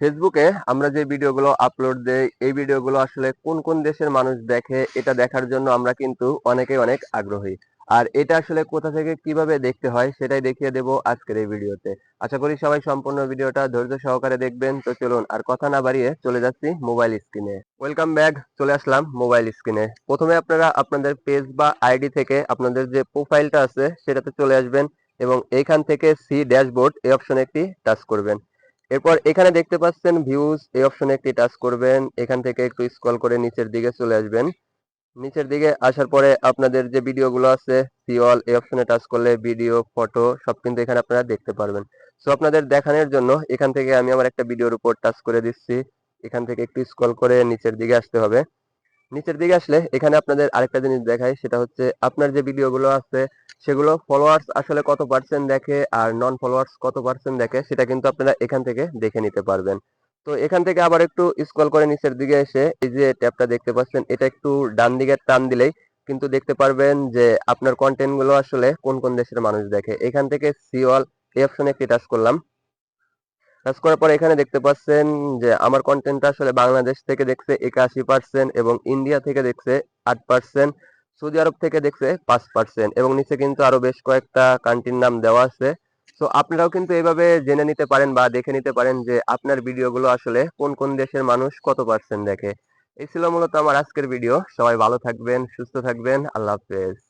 ফেসবুকে আমরা যে ভিডিওগুলো আপলোড দেই, এই ভিডিওগুলো আসলে কোন কোন দেশের মানুষ দেখে এটা দেখার জন্য আমরা কিন্তু অনেকেই অনেক আগ্রহী। আর এটা আসলে কোথা থেকে কীভাবে দেখতে হয় সেটাই দেখিয়ে দেব আজকের এই ভিডিওতে। আশা করি সবাই সম্পূর্ণ ভিডিওটা ধৈর্য সহকারে দেখবেন। তো চলুন আর কথা না বাড়িয়ে চলে যাচ্ছি মোবাইল স্ক্রিনে ওয়েলকাম ব্যাক চলে আসলাম মোবাইল স্ক্রিনে প্রথমে আপনারা আপনাদের পেজ বা আইডি থেকে আপনাদের যে প্রোফাইলটা আছে সেটাতে চলে আসবেন এবং এইখান থেকে সি ড্যাশবোর্ড এই অপশনে একটি টাচ করবেন। এরপর এখানে দেখতে পাচ্ছেন ভিউজ এই অপশনে একটি টাচ করবেন, এখান থেকে একটু স্ক্রল করে নিচের দিকে চলে আসবেন। নিচের দিকে আসার পরে আপনাদের যে ভিডিওগুলো আছে সিওল এই অপশনে টাচ করলে ভিডিও ফটো সব কিন্তু এখানে আপনারা দেখতে পারবেন। সো আপনাদের দেখানোর জন্য এখান থেকে আমি আমার একটা ভিডিওর উপর টাচ করে দিচ্ছি। এখান থেকে একটু স্ক্রল করে নিচের দিকে আসতে হবে। নিচের দিকে আসলে এখানে আপনাদের আরেকটা জিনিস দেখায় সেটা হচ্ছে আপনার যে ভিডিওগুলো আছে, সেগুলো ফলোয়ার্স আসলে কত পার্সেন্ট দেখে আর নন ফলোয়ার্স কত পার্সেন্ট দেখে, সেটা কিন্তু আপনারা এখান থেকে দেখে নিতে পারবেন। তো এখান থেকে আবার একটু স্ক্রল করে নিচের দিকে এসে এই যে ট্যাবটা দেখতে পাচ্ছেন, এটা একটু ডান দিকে টান দিলেই কিন্তু দেখতে পারবেন যে আপনার কন্টেন্টগুলো আসলে কোন কোন দেশের মানুষ দেখে। এখান থেকে সিওয়াল এই অপশনে একটি টাচ করলাম। টাচ করার পর এখানে দেখতে পাচ্ছেন যে আমার কন্টেন্টটা আসলে বাংলাদেশ থেকে দেখছে একাশি পার্সেন্ট এবং ইন্ডিয়া থেকে দেখছে আট পার্সেন্ট সৌদি আরব থেকে দেখছে পাঁচ পার্সেন্ট এবং নিচে কিন্তু আরও বেশ কয়েকটা কান্ট্রির নাম দেওয়া আছে। তো আপনারাও কিন্তু এইভাবে জেনে নিতে পারেন বা দেখে নিতে পারেন যে আপনার ভিডিওগুলো আসলে কোন কোন দেশের মানুষ কত পার্সেন্ট দেখে। এই ছিল মূলত আমার আজকের ভিডিও সবাই ভালো থাকবেন, সুস্থ থাকবেন। আল্লাহ হাফেজ।